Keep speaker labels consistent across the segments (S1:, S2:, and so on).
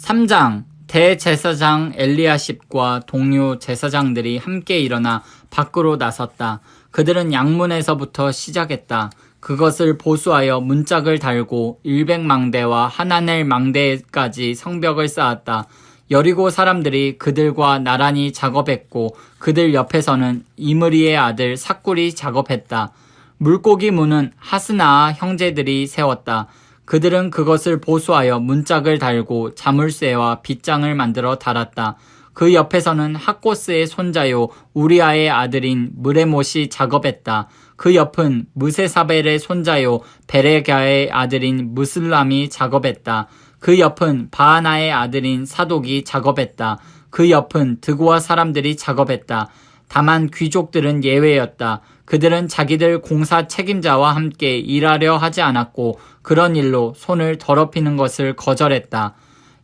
S1: 3장 대제사장 엘리야십과 동료 제사장들이 함께 일어나 밖으로 나섰다. 그들은 양문에서부터 시작했다. 그것을 보수하여 문짝을 달고 일백망대와 하나넬 망대까지 성벽을 쌓았다. 여리고 사람들이 그들과 나란히 작업했고 그들 옆에서는 이므리의 아들 사꿀이 작업했다. 물고기 문은 하스나아 형제들이 세웠다. 그들은 그것을 보수하여 문짝을 달고 자물쇠와 빗장을 만들어 달았다. 그 옆에서는 학고스의 손자요 우리아의 아들인 무레못이 작업했다. 그 옆은 무세사벨의 손자요 베레가의 아들인 무슬람이 작업했다. 그 옆은 바하나의 아들인 사독이 작업했다. 그 옆은 드고와 사람들이 작업했다. 다만 귀족들은 예외였다. 그들은 자기들 공사 책임자와 함께 일하려 하지 않았고 그런 일로 손을 더럽히는 것을 거절했다.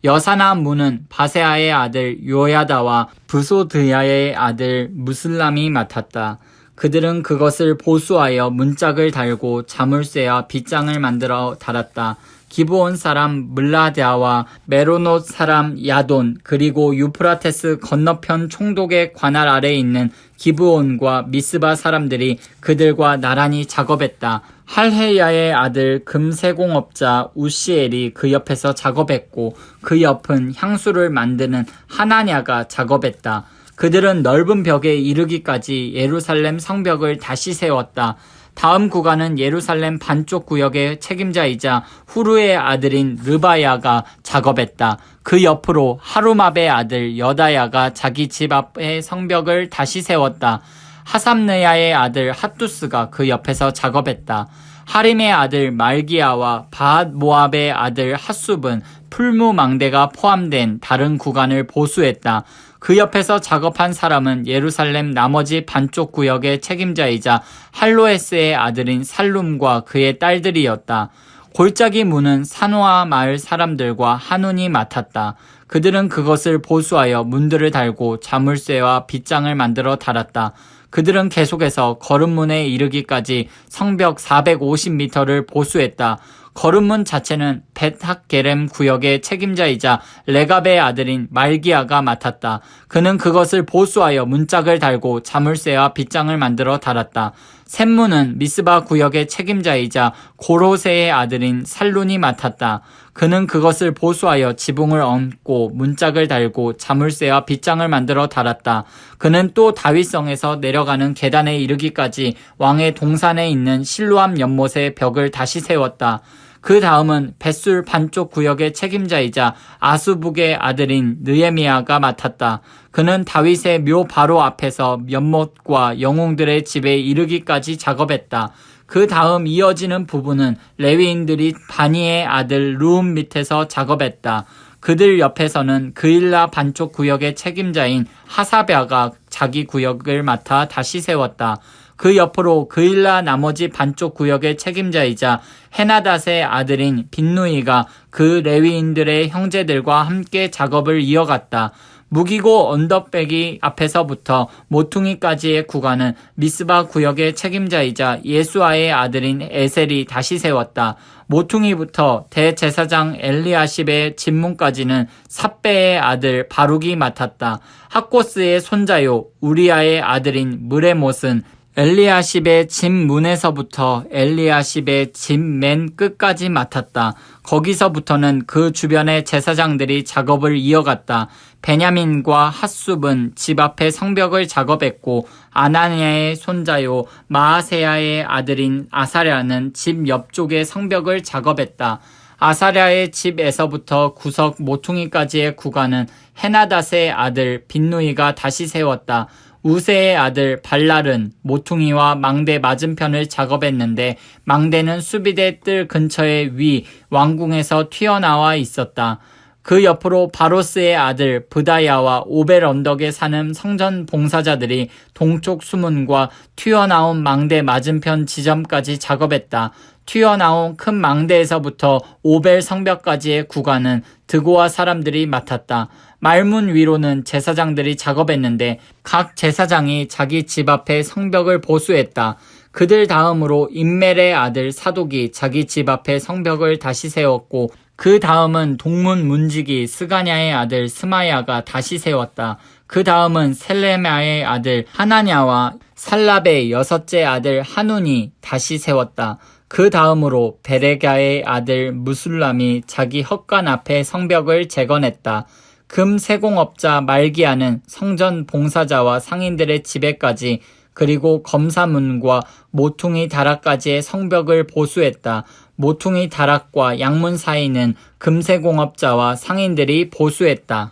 S1: 여사나 문은 바세아의 아들 요야다와 부소드야의 아들 무슬람이 맡았다. 그들은 그것을 보수하여 문짝을 달고 자물쇠와 빗장을 만들어 달았다. 기브온 사람 물라데아와 메로노 사람 야돈 그리고 유프라테스 건너편 총독의 관할 아래에 있는 기브온과 미스바 사람들이 그들과 나란히 작업했다. 할헤야의 아들 금세공업자 우시엘이 그 옆에서 작업했고 그 옆은 향수를 만드는 하나냐가 작업했다. 그들은 넓은 벽에 이르기까지 예루살렘 성벽을 다시 세웠다. 다음 구간은 예루살렘 반쪽 구역의 책임자이자 후루의 아들인 르바야가 작업했다. 그 옆으로 하루마베의 아들 여다야가 자기 집 앞에 성벽을 다시 세웠다. 하삼느야의 아들 핫두스가 그 옆에서 작업했다. 하림의 아들 말기야와 바앗 모압의 아들 핫숲은 풀무망대가 포함된 다른 구간을 보수했다. 그 옆에서 작업한 사람은 예루살렘 나머지 반쪽 구역의 책임자이자 할로에스의 아들인 살룸과 그의 딸들이었다. 골짜기 문은 산호아 마을 사람들과 한운이 맡았다. 그들은 그것을 보수하여 문들을 달고 자물쇠와 빗장을 만들어 달았다. 그들은 계속해서 걸음문에 이르기까지 성벽 450m를 보수했다. 걸음문 자체는 벳학게렘 구역의 책임자이자 레갑의 아들인 말기야가 맡았다. 그는 그것을 보수하여 문짝을 달고 자물쇠와 빗장을 만들어 달았다. 샘문은 미스바 구역의 책임자이자 고로세의 아들인 살룬이 맡았다. 그는 그것을 보수하여 지붕을 얹고 문짝을 달고 자물쇠와 빗장을 만들어 달았다. 그는 또 다윗성에서 내려가는 계단에 이르기까지 왕의 동산에 있는 실로암 연못의 벽을 다시 세웠다. 그 다음은 뱃술 반쪽 구역의 책임자이자 아수북의 아들인 느에미아가 맡았다. 그는 다윗의 묘 바로 앞에서 연못과 영웅들의 집에 이르기까지 작업했다. 그 다음 이어지는 부분은 레위인들이 바니의 아들 루움 밑에서 작업했다. 그들 옆에서는 그일라 반쪽 구역의 책임자인 하사베아가 자기 구역을 맡아 다시 세웠다. 그 옆으로 그일라 나머지 반쪽 구역의 책임자이자 헤나닷의 아들인 빈누이가 그 레위인들의 형제들과 함께 작업을 이어갔다. 무기고 언덕배기 앞에서부터 모퉁이까지의 구간은 미스바 구역의 책임자이자 예수아의 아들인 에셀이 다시 세웠다. 모퉁이부터 대제사장 엘리아십의 집문까지는 삽배의 아들 바룩이 맡았다. 학고스의 손자요 우리아의 아들인 무레못은 엘리아십의 집 문에서부터 엘리아십의 집 맨 끝까지 맡았다. 거기서부터는 그 주변의 제사장들이 작업을 이어갔다. 베냐민과 핫숲은 집 앞에 성벽을 작업했고 아나니아의 손자요 마아세야의 아들인 아사랴는 집 옆쪽의 성벽을 작업했다. 아사랴의 집에서부터 구석 모퉁이까지의 구간은 헤나닷의 아들 빈누이가 다시 세웠다. 우세의 아들 발랄은 모퉁이와 망대 맞은편을 작업했는데 망대는 수비대 뜰 근처의 위 왕궁에서 튀어나와 있었다. 그 옆으로 바로스의 아들 브다야와 오벨 언덕에 사는 성전 봉사자들이 동쪽 수문과 튀어나온 망대 맞은편 지점까지 작업했다. 튀어나온 큰 망대에서부터 오벨 성벽까지의 구간은 드고와 사람들이 맡았다. 말문 위로는 제사장들이 작업했는데 각 제사장이 자기 집 앞에 성벽을 보수했다. 그들 다음으로 인멜의 아들 사독이 자기 집 앞에 성벽을 다시 세웠고 그 다음은 동문 문지기 스가냐의 아들 스마야가 다시 세웠다. 그 다음은 셀레마의 아들 하나냐와 살랍의 여섯째 아들 하눈이 다시 세웠다. 그 다음으로 베레가의 아들 무술람이 자기 헛간 앞에 성벽을 재건했다. 금 세공업자 말기야는 성전 봉사자와 상인들의 집에까지 그리고 검사문과 모퉁이 다락까지의 성벽을 보수했다. 모퉁이 다락과 양문 사이는 금세공업자와 상인들이 보수했다.